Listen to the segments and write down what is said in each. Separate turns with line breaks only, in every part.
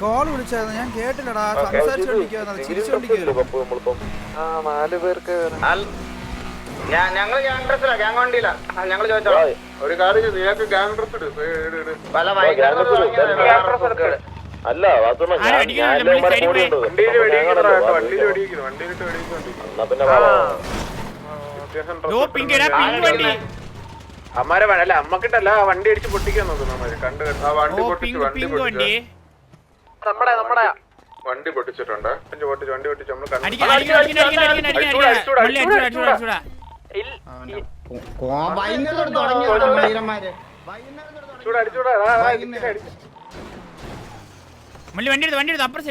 Call വിളിച്ചായിരുന്നു. ഞാൻ കേട്ടില്ലടാ. സംസാരിച്ചോണ്ടിരിക്കുന്നത്
gang ഡ്രസ്സിലാ gang വണ്ടിയിലാ ചോദിച്ചോളാം
ഒരു കാര്യം ഗ്യാങ് ഡ്രസ്.
പല വൈകുന്നേരം
അല്ല പിന്നെ
അമ്മാരെ അല്ല അമ്മക്കിട്ടല്ല വണ്ടി അടിച്ച് പൊട്ടിക്കാൻ നോക്കുന്നു കണ്ട് വണ്ടി പൊട്ടിച്ചു വണ്ടി പൊട്ടിച്ചു.
നമ്മുടെ നമ്മുടെ.
വണ്ടി പൊട്ടിച്ചിട്ടുണ്ട്. വണ്ടി പൊട്ടിച്ച് വണ്ടി പൊട്ടിച്ചു
നമ്മൾ അപ്പുറം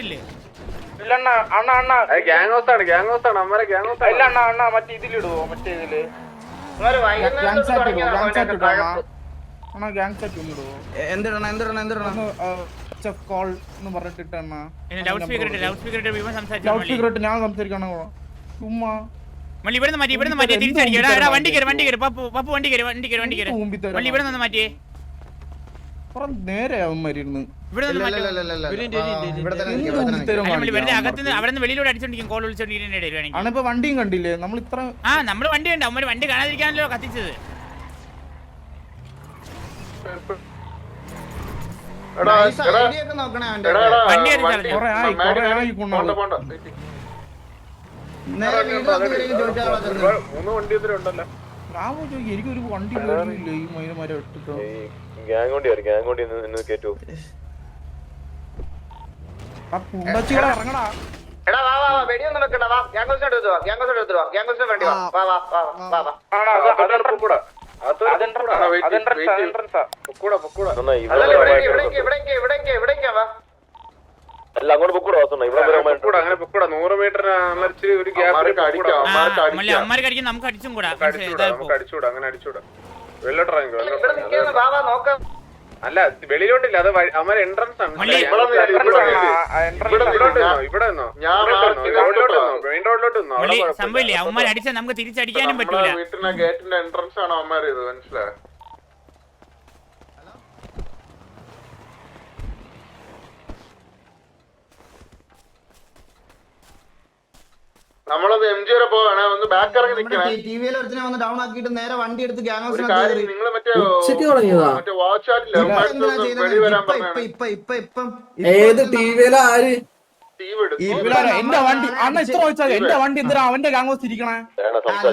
ഇല്ലണ്ണ അണ്ണ അണ്ണ.
അത് ഗ്യാങ് ഹൗസ് ആണ് ഗ്യാങ് ഹൗസ് ആണ് അമ്മരെ ഗ്യാങ് ഹൗസ്
ഇല്ല അണ്ണ അണ്ണ മറ്റേ ഇതിലിടുവോ മറ്റേ ഇതിൽ?
എന്തിടണം എന്തിടണം എന്തിടണം?
കോൾ എന്ന് പറഞ്ഞിട്ടിട്ടെണ്ണ
ലൗഡ് സ്പീക്കർ ലൗഡ് സ്പീക്കർ വിവരം സംസാരിച്ചു
ലൗഡ് സ്പീക്കർ ഞാൻ സംസാരിക്കണം ചുമ്മാ.
മള്ളി ഇവിടെ മാറ്റി ഇവിടെ മാറ്റി തിരിച്ചടിക്കുക എടാ വണ്ടി കയറി വണ്ടി കയറി. പപ്പു പപ്പു വണ്ടി കയറി വണ്ടി കയറി വണ്ടി കയറി. മള്ളി ഇവിടെ നിന്ന് മാറ്റിയേ.
കുറെ നേരെ അവന്മാരിരുന്ന്
ഇവിടെ നിന്ന് വെളിയിലൂടെ അടിച്ചോണ്ടിരിക്കും കോൾ ഇടയിൽ വേണമെങ്കിൽ
ആണിപ്പോ വണ്ടിയും കണ്ടില്ലേ? നമ്മൾ ഇത്ര
ആ നമ്മൾ വണ്ടി ഉണ്ട് അവന്മാര് വണ്ടി കാണാതിരിക്കാനല്ലോ കത്തിച്ചത്.
എനിക്കൊരു വണ്ടി ഇല്ല ഈ മൈനമാരെ ഇട്ടിട്ടോ
ഗ്യാങ് വണ്ടി ഗ്യാങ് വണ്ടി കയറ്റു
ആ കുണ്ടച്ചികളെ ഇറങ്ങടാ
എടാ വാ വാ വാ വെടിയൊന്നും വെക്കണ്ട വാ ഗ്യാങ് ഹൗസിന് എടുത്തു വാ ഗ്യാങ് ഹൗസിന് എടുത്തു വാ ഗ്യാങ് ഹൗസിന് വേണ്ടി വാ വാ വാ വാ വാ വാ
അല്ല അങ്ങോട്ട് പൊക്കൂടാ വാസന ഇവിടെ
അങ്ങനെ പൊക്കൂടാ. നൂറ് മീറ്റർ ഒരു ഗ്യാപ്പ് അടിക്കാം
നമുക്ക് അടിച്ചും കൂടാ.
നമുക്ക് അടിച്ചുകൂടാ നമുക്ക് അടിച്ചുകൂടാ അങ്ങനെ അടിച്ചുകൂടാ
നോക്കാം.
അല്ല വെളിയിലോട്ടില്ല അത് അമ്മ എൻട്രൻസ് ആണ്. ഇവിടെ ഇവിടെ
ആണ്.
നിന്നോ, നിന്നോ?
ഞാൻ
സംഭവില്ലേ അവന്മാർ അടിച്ചാൽ നമുക്ക് തിരിച്ചടിക്കാനും പറ്റൂല.
വീട്ടിലെ ഗേറ്റിന്റെ എൻട്രൻസ് ആണ് അവന്മാര് ഇത്? മനസ്സിലായോ? നമ്മളത് എം ജി വരെ പോവാണ്. ഒന്ന് ബാക്ക് ഇറങ്ങി നിൽക്കണേ.
ടി വിയിൽ ഒരുത്തിനെ വന്ന് ഡൗൺ ആക്കിയിട്ട് നേരെ വണ്ടി എടുത്ത് ഗ്യാങ്
നിങ്ങൾ മറ്റേ മറ്റേ വാച്ച് ആറ്റില്ല
ഇപ്പൊ
വെടി വരാൻ
ഇപ്പൊ
പറഞ്ഞാണ്
ഇപ്പൊ ഇപ്പൊ ഇപ്പൊ
ഏത് ടിവിയിലെ
എന്റെ വണ്ടി അണ്ണ ഇത്ര ചോദിച്ചാൽ എന്റെ വണ്ടി എന്തിനാ അവന്റെ ഗാങ്ങോസ് ഇരിക്കണേ?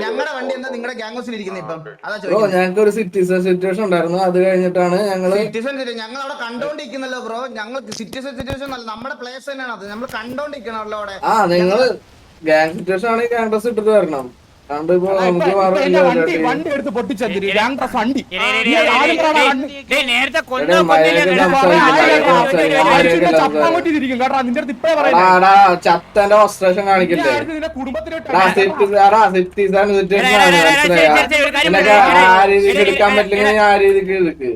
ഞങ്ങളുടെ വണ്ടി എന്താ നിങ്ങളുടെ ഗ്യാങ് ഹൗസിൽ ഇരിക്കുന്നത് ഇപ്പം? അതാ
ഞങ്ങൾക്ക് ഒരു സിറ്റിസൺ സിറ്റുവേഷൻ ഉണ്ടായിരുന്നു. അത് കഴിഞ്ഞിട്ടാണ് ഞങ്ങൾ
സിറ്റിസൺ ഞങ്ങൾ അവിടെ കണ്ടോണ്ടിരിക്കുന്നല്ലോ ബ്രോ ഞങ്ങൾ സിറ്റിസൺ സിറ്റുവേഷൻ അല്ല നമ്മുടെ പ്ലേസ് തന്നെയാണ് അത്. നമ്മൾ കണ്ടോണ്ടിരിക്കണല്ലോ അവിടെ.
ആ നിങ്ങൾ ഗാങ് സിറ്റുവേഷൻ ആണെങ്കിൽ ഗാങ് ഡ്രസ് ഇട്ടിട്ട് വരണം.
വണ്ടി എടുത്ത് വണ്ടി.
നേരത്തെ
കേട്ടോ നിന്റെ അടുത്ത് ഇപ്പഴേ
ചത്തന്റെ വസ്ത്രേഷൻ കാണിക്കില്ലേ. ആ രീതിക്ക്
എടേ,
എടുക്കാൻ
എടേ,
പറ്റില്ലെങ്കിൽ ആ രീതിക്ക് എടുക്ക്.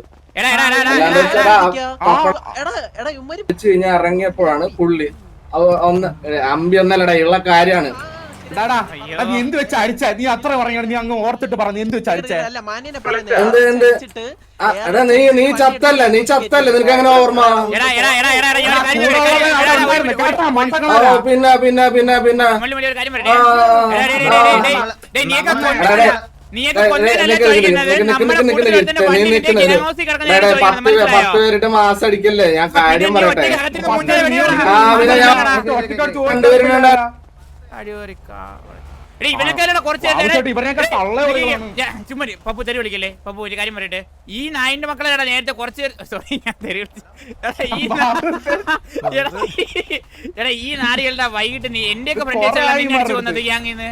ഇറങ്ങിയപ്പോഴാണ് പുള്ളി. അത് ഒന്ന് അമ്പി ഒന്നല്ലടാ ഉള്ള കാര്യാണ്
എടാ, നീ എന്ത് വെച്ച് അടിച്ച നീ അത്ര പറഞ്ഞാണ് നീ അങ്ങ് ഓർത്തിട്ട് പറഞ്ഞു എന്ത് വെച്ച് അടിച്ചേ
എന്ത് എന്ത് എടാ നീ നീ ചത്തല്ല നീ ചത്തല്ല നിനക്ക് അങ്ങനെ ഓർമ്മ. പിന്നെ പിന്നെ പിന്നെ പിന്നെ പത്ത് പേരിട്ട് മാസം അടിക്കല്ലേ ഞാൻ കാര്യം പറയട്ടെ
ആ.
പിന്നെ ഞാൻ- രണ്ടുപേരും
ചുമ്മാ. പപ്പു തെറി വിളിക്കല്ലേ? പപ്പു ഒരു കാര്യം പറയട്ടെ. ഈ നായിന്റെ മക്കളെ എടാ നേരത്തെ കുറച്ച് സോറി ഞാൻ തെറി വിളിച്ചു. എടാ, ഈ നാടികളുടെ വൈകിട്ട് നീ എന്റെ ഒക്കെ ഫ്രണ്ട്സ്. വന്നത് ഗ്യാങ്ങിന്ന്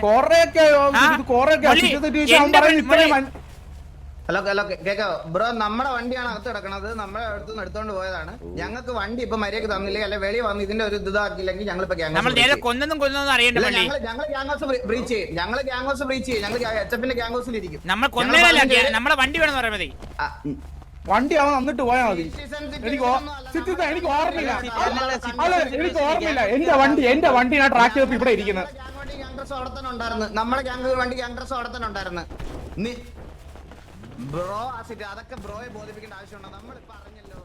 ഹലോ ഹലോ കേക്കോ? ബ്രോ നമ്മുടെ വണ്ടിയാണ് അകത്ത് കിടക്കണത്. നമ്മുടെ അടുത്ത് നിന്ന് എടുത്തോണ്ട് പോയതാണ്. ഞങ്ങൾക്ക് വണ്ടി ഇപ്പൊ മര്യാദയ്ക്ക് തന്നില്ലെങ്കിൽ അല്ലെ വെളി വന്ന് ഇതിന്റെ ഒരു ഇതാക്കില്ലെങ്കിൽ ഞങ്ങൾ ഇപ്പൊ
നമ്മൾ നേരെ കൊന്നതും കൊന്നതും അറിയണ്ട പള്ളി
ഞങ്ങൾ ഞങ്ങൾ ഗ്യാങ് ഹൗസ് ബ്രീച്ച് ചെയ്യും. ഞങ്ങൾ ഗ്യാങ് ഹൗസ് ബ്രീച്ച് ചെയ്യും. ഞങ്ങൾ എച്ച് എഫിന്റെ ഗ്യാങ് ഹൗസിൽ ഇരിക്കും.
നമ്മൾ കൊന്നതല്ല
ഞങ്ങൾ
നമ്മളെ വണ്ടി വേണമെന്ന് പറയാൻ മതി.
വണ്ടി അവൻ വന്നിട്ട് പോയാ മതി. എനിക്ക് സിറ്റിസൺ എനിക്ക് ഓർമ്മയില്ല. അല്ല എനിക്ക് ഓർമ്മയില്ല. എന്റെ വണ്ടി എന്റെ വണ്ടി ഞാൻ ട്രാക്ക് ചെയ്തപ്പോ ഇവിടെ ഇരിക്കുന്നത്
നമ്മുടെ ഗ്യാങ് വണ്ടി ഗ്യാങ് ഡ്രസ് അവിടെ ഉണ്ടായിരുന്നു. നീ ബ്രോ ആ സിറ്റി അതൊക്കെ ബ്രോയെ ബോധിപ്പിക്കേണ്ട ആവശ്യമുണ്ടോ? നമ്മൾ പറഞ്ഞല്ലോ.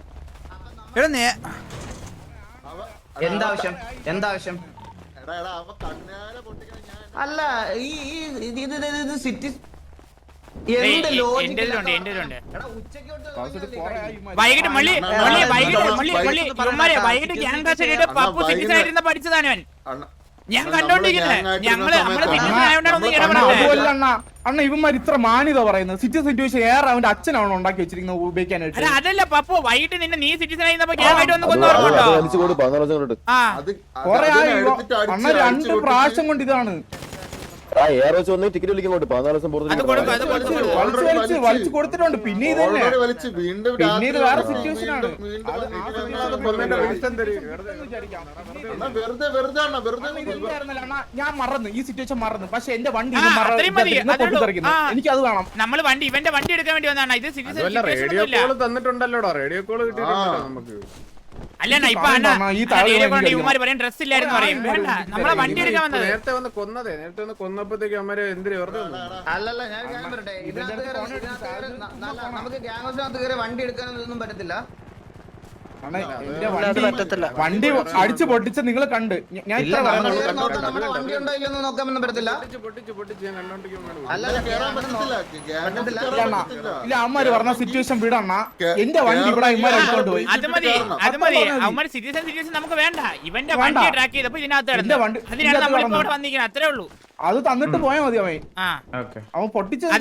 എടാ നേ എന്താവശ്യം? എന്താവശ്യം? അല്ല ഈ ഈ ഇത് ഇത് ഇത് ഇത് സിറ്റി എന്ത് ലോജിക്.
വൈകിട്ട് മള്ളി മള്ളി വൈകിട്ട് മള്ളി മള്ളി വൈകിട്ട് ഗ്യാങ് കാശടിയിട്ട് പപ്പു സൈഡിൽ നിന്ന് പഠിച്ചതാണ് അവൻ ഞാൻ കണ്ടോണ്ടിരിക്കുന്നത് ഞങ്ങൾ
അതുമല്ല അണ്ണ. ഇവന്മാർ ഇത്ര മാന്യത പറയുന്നത്. സിറ്റി സിറ്റുവേഷൻ ഏറെ അവന്റെ അച്ഛനാണ് ഉണ്ടാക്കി വെച്ചിരിക്കുന്നത് ഉപയോഗിക്കാനായിട്ട്?
അല്ല അതല്ല പപ്പു വൈകിട്ട് നിന്നെ നീ സിറ്റിസൺ ആയിരുന്നപ്പോ
അണ്ണ രണ്ട് പ്രാവശ്യം കൊണ്ട് ഇതാണ്.
ആ ടിക്കറ്റ് പതിനാല് ദിവസം
വലിച്ചു വലിച്ച് വലിച്ചു കൊടുത്തിട്ടുണ്ട്. പിന്നെ ഇത് തന്നെ.
വീണ്ടും
പിന്നെ ഇത് വേറെ സിറ്റുവേഷൻ ആണ്.
വീണ്ടും
വെറുതെ.
വെറുതെ വെറുതെ അണ്ണാ വെറുതെ
അണ്ണാ, ഞാൻ മറന്നു. ഈ സിറ്റുവേഷൻ മറന്നു. പക്ഷെ എന്റെ വണ്ടി ഇത്. ഇതാ,
അതേ.
വേണം.
നമ്മൾ വണ്ടി ഇവന്റെ വണ്ടി എടുക്കാൻ വേണ്ടി വന്നാണ് ഇത്
റേഡിയോ കോൾ തന്നിട്ടുണ്ടല്ലോടാ. റേഡിയോ കോൾ കിട്ടിയിട്ടുണ്ടല്ലോ നമുക്ക്.
അല്ലണ്ണ ഇപ്പൊ ഇവന്മാര് പറയും ഡ്രസ് ഇല്ലായിരുന്നു പറയും വേണ്ട നമ്മളെ വണ്ടി എടുക്കാൻ വന്നത്
നേരത്തെ വന്ന് കൊന്നതേ നേരത്തെ വന്ന് കൊന്നപ്പോഴത്തേക്ക് അമ്മര് എന്തിനു വെറുതെ
അല്ലല്ല ഞാൻ പറയട്ടെ. ഇതിനകത്ത് നമുക്ക് ഗ്യാങ് ഹൗസിനകത്ത് കയറി വണ്ടി എടുക്കാനൊന്നും പറ്റത്തില്ല.
എന്റെ വണ്ടി വണ്ടി അടിച്ചു പൊട്ടിച്ച് നിങ്ങൾ കണ്ട്. ഞാൻ
ഇല്ല
ഇത്ര
വണ്ടി ഉണ്ടോ ഇല്ലെന്ന് പറ്റത്തില്ല.
ഇല്ല അണ്ണാ. ഇല്ല അമ്മമാര് പറഞ്ഞ സിറ്റുവേഷൻ വിടണ. എന്റെ വണ്ടി ഇവിടെ ഇമ്മ എടുത്തോണ്ട് പോയി.
അത് മതി
കാരണം.
അത് മതി.
അപ്പൊ മതി.
അവന്മാര് സിറ്റിസൺ സിറ്റിസൺ നമുക്ക് വേണ്ട. ഇവന്റെ
വണ്ടി.
ട്രാക്ക് ചെയ്തപ്പോ ഇതിനകത്ത്
എന്റെ വണ്ടി-
അതിനാണ്
ഇതിനകത്ത്
നമ്മളിപ്പോ ഇവിടെ വന്നിരിക്കുന്നത് അത്രേ ഉള്ളൂ.
അത് തന്നിട്ട് പോയാ മതി അവൻ.
ആ.
അവൻ പൊട്ടിച്ചത്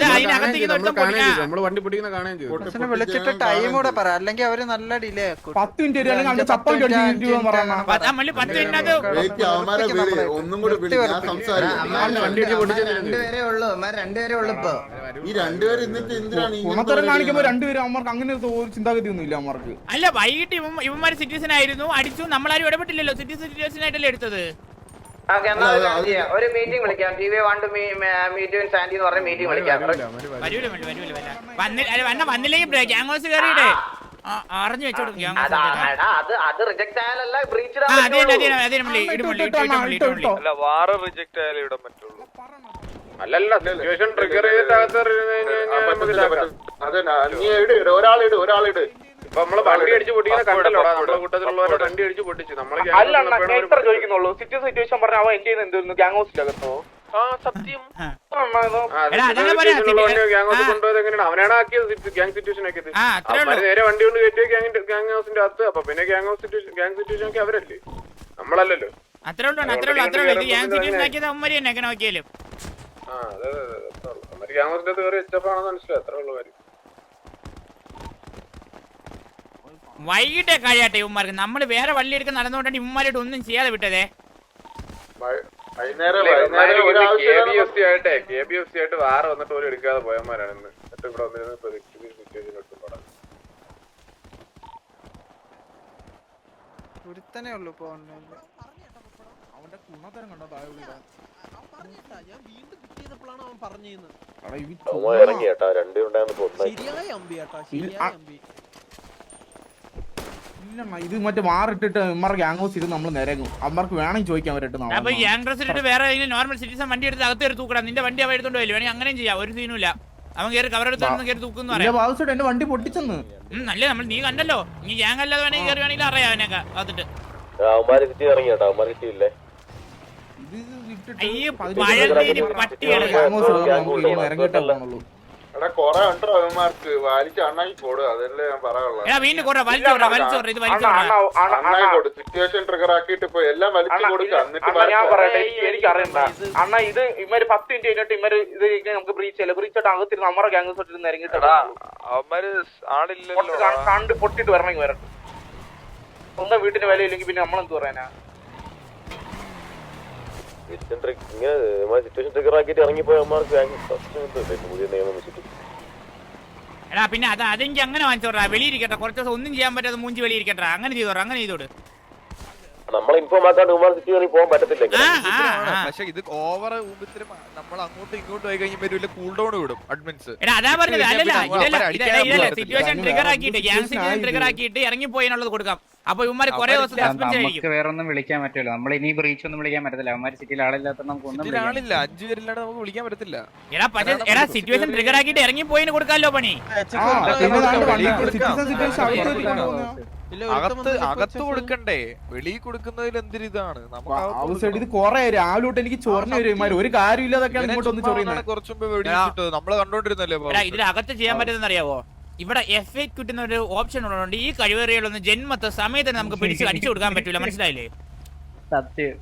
നമ്മൾ വണ്ടി പൊട്ടിക്കുന്ന കാണുകയും ചെയ്തു
വിളിച്ചിട്ട് ടൈം കൂടെ പറ. അല്ലെങ്കിൽ അവർ നല്ല ഡിലേ ആക്കും.
പത്ത് മിനിറ്റ് അല്ലെങ്കിൽ
ഒന്നും കൂടി
രണ്ടുപേരേ ഉള്ളൂ. രണ്ടുപേരേ ഉള്ളൂ ഇപ്പൊ.
ഈ രണ്ടുപേരും എന്നിട്ട് എന്തിനാണ് ഈ
ഗുണത്തരം കാണിക്കുമ്പോ രണ്ടുപേരും അമ്മർക്ക് അങ്ങനെ ഒരു ചിന്താഗതി ഒന്നും ഇല്ല അവന്മാർക്ക്.
അല്ല വൈകിട്ട് ഇവന്മാര് സിറ്റിസൺ ആയിരുന്നു. അടിച്ചു. നമ്മളാരും ഇടപെട്ടില്ലല്ലോ. സിറ്റിസൺ സിറ്റുവേഷൻ ആയിട്ടല്ലേ എടുത്തത്?
ഓക്കെ എന്നാ ഒരു കാര്യം ചെയ്യാം. ഒരു മീറ്റിംഗ് വിളിക്കാം. T V one to meet Sandy എന്ന് പറഞ്ഞ മീറ്റിംഗ് വിളിക്കാം.
വരൂല വരൂല വരൂല. വര വന്നി അല്ല വന്ന വന്നില്ലെങ്കിൽ കയറിയിട്ടേ അറിഞ്ഞു ഗ്യാങ്
അതാ എടാ, അത് അത് റിജക്ട് ആയാലല്ല ബ്രീച്ച്
ആ അതെ അതെ അതെ അതെ നമ്മൾ ഇടുമുള്ളി ഇട്ടു ഇട്ടുമുള്ളി ഇട്ടുമുള്ളി
അല്ല വാറ റിജക്ട് ആയാലും ഇടാൻ പറ്റുള്ളൂ.
അല്ലല്ല സിറ്റുവേഷൻ ട്രിഗർ ചെയ്തിട്ട് അകത്ത് ഇരുന്ന് കഴിഞ്ഞാൽ നമുക്ക് ഇതാക്കാം.
അതന്നെ നീ ഇട് ഇട് ഒരാളിട് ഒരാളിട്
നമ്മൾ വണ്ടി അടിച്ച് പൊട്ടിക്കുന്ന കണ്ടല്ലോടാ നമ്മളെ കൂട്ടത്തിലുള്ളവരെ വണ്ടി അടിച്ച് പൊട്ടിച്ചു. നമ്മൾ
അല്ല അണ്ണാ ചോദിക്കുന്നുള്ളൂ? സിറ്റി സിറ്റുവേഷൻ പറഞ്ഞ അവൻ എന്റെ എന്തെങ്കിലും ഗ്യാങ് ആ സത്യം.
ആ.
gang house
ആ.
കൊണ്ടുപോയത് എങ്ങനെയാണ്? അവനാണ് ആക്കിയത് ഗ്യാങ് സിറ്റുവേഷൻ ആക്കിയത്
ഉള്ളൂ.
നേരെ വണ്ടി കൊണ്ട് കയറ്റിയ ഗ്യാങ് ഹൗസിന്റെ അകത്ത്. അപ്പൊ പിന്നെ gang house situation gang situation ഒക്കെ അവരല്ലേ? നമ്മളല്ലല്ലോ.
അത്രേ ഉള്ളൂ അത്രേ ഉള്ളൂ. അത്രേ ഉള്ളൂ. ഗ്യാങ് സിറ്റുവേഷൻ ആക്കിയത് അവന്മാര് തന്നെ എങ്ങനെ നോക്കിയാലും.
ആ അതെ അതെ അതെ ഗ്യാങ് ഹൗസിന്റെ അകത്ത് കയറി എച്ച് എഫ് ആണെന്ന് മനസ്സിലായി അത്രേ ഉള്ളൂ കാര്യം.
വൈകിട്ടേ കഴിയാട്ടെ ഇവന്മാർക്ക്. നമ്മൾ വേറെ വള്ളി എടുക്കാൻ നടന്നുകൊണ്ടാണ് ഇവന്മാരായിട്ട് ഒന്നും ചെയ്യാതെ വിട്ടതേ.
ഒരുത്തനേ ഉള്ളൂ ഇപ്പൊ
അവന്റെ ഗുണത്തരം കണ്ടോ താഴെ
അവൻ
ഒന്നായി
ശരിയായ അമ്പി കേട്ടാ ശരിയായ അമ്പി.
ഇത് മറ്റേ മാറിട്ടിട്ട് ഇമ്മർ ഗ്യാങ് ഹൗസ് ഇരുന്ന് നമ്മൾ നിരങ്ങും അമ്മർക്ക് വേണമെങ്കിൽ ചോദിക്കാൻ വരട്ടെ
അപ്പൊ ഗ്യാങ് ഡ്രസ് ഇട്ടിട്ട് വേറെ നോർമൽ സിറ്റിസൺ വണ്ടി എടുത്ത് അകത്ത് കയറി തൂക്കണം നിന്റെ വണ്ടി അവ എടുത്തോണ്ട് പോയില്ല? വേണമെങ്കിൽ അങ്ങനെയും ചെയ്യാം. ഒരു സീനും ഇല്ല അവൻ കയറി കവർ എടുത്ത് കയറി തൂക്കുന്നു പറയാം.
എന്റെ വണ്ടി പൊട്ടിച്ചെന്ന്.
നല്ല നമ്മൾ നീ കണ്ടല്ലോ. നീ ഗ്യാങ് അല്ലാതെ വേണമെങ്കിൽ കയറി വേണമെങ്കിൽ അറിയാം അവനൊക്കെ അകത്തിട്ട്.
അവന്മാര് സിറ്റി ഇറങ്ങി കേട്ടോ അവന്മാര്
അയ്യോ
പതിനഞ്ച്
പഴന്തേരി പട്ടിയാണ്.
ഇറങ്ങിയിട്ടേ പോകുന്നുള്ളൂ
വീണ്ടും കുറേ വലിച്ചു വിടാം വലിച്ചു വിടാം ഇത് വലിച്ചു വിടാം
അണ്ണാ ഇമ്മര് പത്ത് മിനിറ്റ് കഴിഞ്ഞിട്ട് ഇമ്മര് ഇത് കഴിഞ്ഞ് നമുക്ക് ബ്രീച്ച് ചെയ്യില്ല? ബ്രീച്ച് ആയിട്ട് അകത്തിരുന്ന് നമ്മുടെ ഗ്യാങ് തൊട്ടിരുന്ന് ഇറങ്ങിയിട്ടാ
അവന്മാര് ആളില്ലല്ലോ.
കണ്ട് പൊട്ടിട്ട് വരണമെങ്കിൽ വരട്ടെ. സ്വന്തം വീട്ടിന് വിലയില്ലെങ്കിൽ പിന്നെ നമ്മളെന്ത് പറയാനാ?
ഇങ്ങനെ സിറ്റുവേഷൻ ട്രിഗർ ആക്കിയിട്ട് ഇറങ്ങിപ്പോയ അമ്മമാർക്ക് പുതിയ നിയമം വെച്ചിട്ട്.
എടാ പിന്നെ അത് അതെനിക്ക് അങ്ങനെ വാങ്ങിച്ചോടാ. വെളിയിരിക്കട്ടെ കുറച്ച് ദിവസം ഒന്നും ചെയ്യാൻ പറ്റാതെ മൂഞ്ചി വെളിയിരിക്കട്ടെ അങ്ങനെ ചെയ്തോടാ അങ്ങനെ ചെയ്തോട്.
നമ്മളെ ഇൻഫോം ആക്കാണ്ട് ഉമാർ സിറ്റി കയറി പോകാൻ പറ്റത്തില്ല
ആ
ഇങ്ങനെ.
ആ ആ.
പക്ഷെ ഇത് ഓവർ നമ്മൾ അങ്ങോട്ടും ഇങ്ങോട്ടും ആയി കഴിഞ്ഞാൽ കൂൾ ഡൗൺ വിടും അഡ്മിൻസ്
എടാ അതാ പറഞ്ഞത്. അല്ലല്ല. സിറ്റുവേഷൻ ട്രിഗർ ആക്കിയിട്ട്
ഒരു
ഗ്യാങ് സിറ്റുവേഷൻ ട്രിഗർ ആക്കിയിട്ട് ഇറങ്ങി കൊടുക്കാം. അപ്പൊ ഇവന്മാര് കുറെ ദിവസം സസ്പെൻഡ് ആയിരിക്കും
നമുക്ക് വേറെ ഒന്നും വിളിക്കാൻ പറ്റില്ല നമ്മൾ ഇനി ബ്രീച്ച് ഒന്നും വിളിക്കാൻ പറ്റത്തില്ല. അവന്മാര് സിറ്റിയിൽ ആളില്ലാത്ത നമുക്ക് ഒന്നും വിളിക്കാൻ
ആളില്ല. അഞ്ചു പേരില്ലാണ്ട് നമുക്ക് വിളിക്കാൻ പറ്റത്തില്ല.
എടാ പക്ഷേ എടാ സിറ്റുവേഷൻ ട്രിഗർ ആക്കിയിട്ട് ഇറങ്ങിപ്പോയിന് കൊടുക്കാമല്ലോ പണി.
അകത്ത്
അകത്ത് കൊടുക്കണ്ടേ? വെളിയിൽ കൊടുക്കുന്നതിൽ എന്തൊരിതാണ് നമുക്ക്.
ഇത് കൊറേ രാവിലെ എനിക്ക് ചൊറിഞ്ഞു വരും. ഇവന്മാര്. ഒരു
കാര്യമില്ലാതൊക്കെ
ഇങ്ങോട്ട് ഒന്ന് ചൊറിയുന്നത്
കുറച്ച് മുമ്പ് നമ്മൾ കണ്ടോണ്ടിരുന്നല്ലേ
ഇതിനകത്ത് ചെയ്യാൻ പറ്റുന്ന അറിയാവോ ഇവിടെ എഫ് എ കിട്ടുന്ന ഒരു ഓപ്ഷൻ ഉള്ളതുകൊണ്ട് ഈ കഴിവേറികളൊന്നും ജന്മത്തെ സമയത്ത് നമുക്ക് പിടിച്ച് അടിച്ചു കൊടുക്കാൻ പറ്റൂല. മനസ്സിലായില്ലേ?
സത്യം.